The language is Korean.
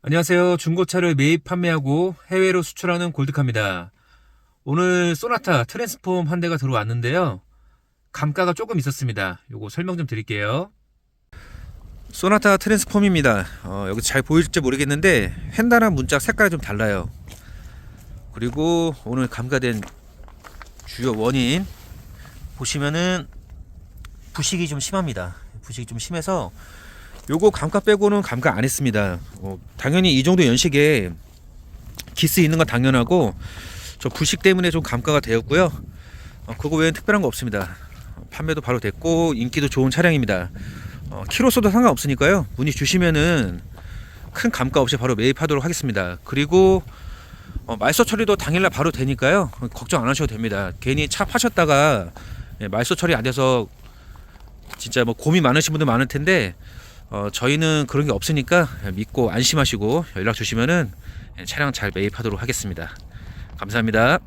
안녕하세요. 중고차를 매입 판매하고 해외로 수출하는 골드카입니다. 오늘 소나타 트랜스폼 한 대가 들어왔는데요. 감가가 조금 있었습니다. 요거 설명 좀 드릴게요. 소나타 트랜스폼입니다. 어, 여기 잘 보일지 모르겠는데 횡단한 문짝 색깔이 좀 달라요. 그리고 오늘 감가된 주요 원인 보시면은 부식이 좀 심합니다. 부식이 좀 심해서 요거 감가 빼고는 감가 안 했습니다. 어, 당연히 이 정도 연식에 기스 있는 건 당연하고 저 부식 때문에 좀 감가가 되었고요. 어, 그거 외에는 특별한 거 없습니다. 어, 판매도 바로 됐고 인기도 좋은 차량입니다. 어, 키로수도 상관없으니까요. 문의 주시면은 큰 감가 없이 바로 매입하도록 하겠습니다. 그리고 어, 말소 처리도 당일날 바로 되니까요. 어, 걱정 안 하셔도 됩니다. 괜히 차 파셨다가 예, 말소 처리 안 돼서 진짜 뭐 고민 많으신 분들 많을 텐데 어, 저희는 그런 게 없으니까 믿고 안심하시고 연락 주시면은 차량 잘 매입하도록 하겠습니다. 감사합니다.